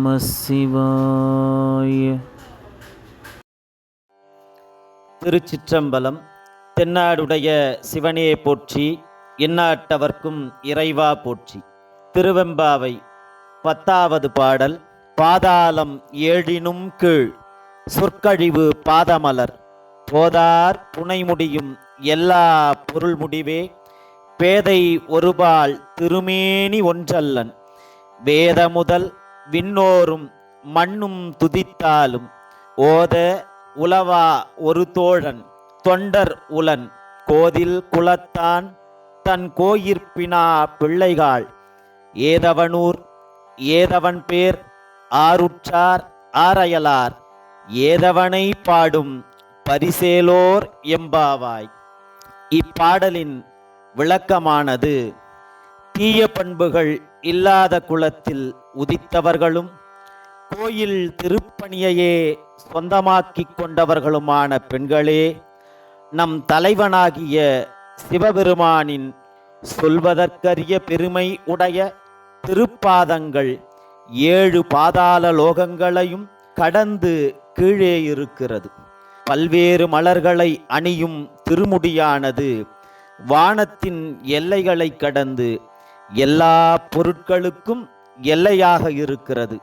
நம சிவாய திருச்சிற்றம்பலம் தென்னாடுடைய சிவனே போற்றி எந்நாட்டவர்க்கும் இறைவா போற்றி. திருவெம்பாவை பத்தாவது பாடல் பாதாளம் ஏழினும் கீழ் சொற்கழிவு பாதமலர். போதார் புனைமுடியும் எல்லா பொருள் முடிவே பேதை ஒருபால் திருமேனி ஒன்றல்லன். வேத முதல் விண்ணோரும் மண்ணும் துதித்தாலும் ஓத உலவா ஒரு தோழன் தொண்டர் உலன் கோதில் குலத்தான் தன் கோயிற்பினா பிள்ளைகாள். ஏதவனூர் ஏதவன் பேர் ஆருற்றார் ஆரையலார். ஏதவனை பாடும் பரிசேலோர் எம்பாவாய். இப்பாடலின் விளக்கமானது தீய பண்புகள் இல்லாத குலத்தில் உதித்தவர்களும் கோயில் திருப்பணியையே சொந்தமாக்கி கொண்டவர்களுமான பெண்களே நம் தலைவனாகிய சிவபெருமானின் சொல்வதற்கரிய பெருமை உடைய திருப்பாதங்கள் ஏழு பாதாள லோகங்களையும் கடந்து கீழே இருக்கிறது. பல்வேறு மலர்களை அணியும் திருமுடியானது வானத்தின் எல்லைகளை கடந்து எல்லா பொருட்களுக்கும் எல்லையாக இருக்கிறது.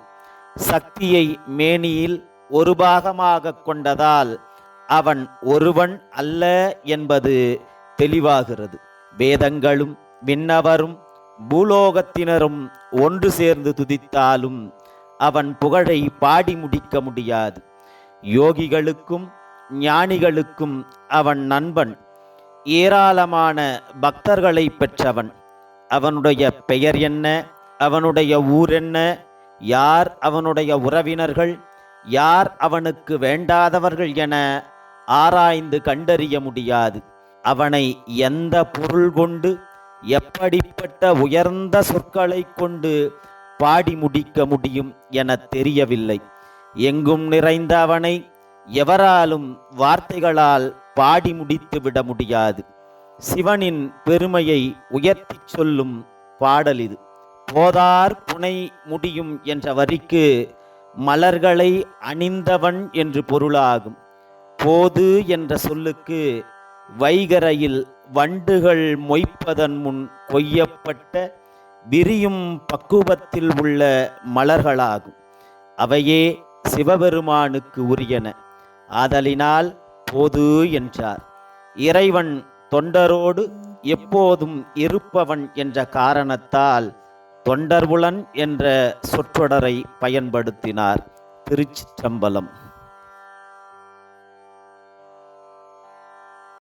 சக்தியை மேனியில் ஒரு பாகமாக கொண்டதால் அவன் ஒருவன் அல்ல என்பது தெளிவாகிறது. வேதங்களும் விண்ணவரும் பூலோகத்தினரும் ஒன்று சேர்ந்து துதித்தாலும் அவன் புகழை பாடி முடிக்க முடியாது. யோகிகளுக்கும் ஞானிகளுக்கும் அவன் நண்பன். ஏராளமான பக்தர்களை பெற்றவன். அவனுடைய பெயர் என்ன? அவனுடைய ஊர் என்ன? யார் அவனுடைய உறவினர்கள்? யார் அவனுக்கு வேண்டாதவர்கள் என ஆராய்ந்து கண்டறிய முடியாது. அவனை எந்த பொருள் கொண்டு எப்படிப்பட்ட உயர்ந்த சொற்களை கொண்டு பாடி முடிக்க முடியும் என தெரியவில்லை. எங்கும் நிறைந்த அவனை எவராலும் வார்த்தைகளால் பாடி முடித்து விட முடியாது. சிவனின் பெருமையை உயர்த்திச் சொல்லும் பாடல் இது. போதார் புனை முடியும் என்ற வரிக்கு மலர்களை அணிந்தவன் என்று பொருளாகும். போது என்ற சொல்லுக்கு வைகரையில் வண்டுகள் மொய்ப்பதன் முன் கொய்யப்பட்ட விரியும் பக்குவத்தில் உள்ள மலர்களாகும். அவையே சிவபெருமானுக்கு உரியன. ஆதலினால் போது என்றார். இறைவன் தொண்டரோடு எப்போதும் இருப்பவன் என்ற காரணத்தால் தொண்டர்புலன் என்ற சொற்றொடரை பயன்படுத்தினார் திருச்சிற்றம்பலம்.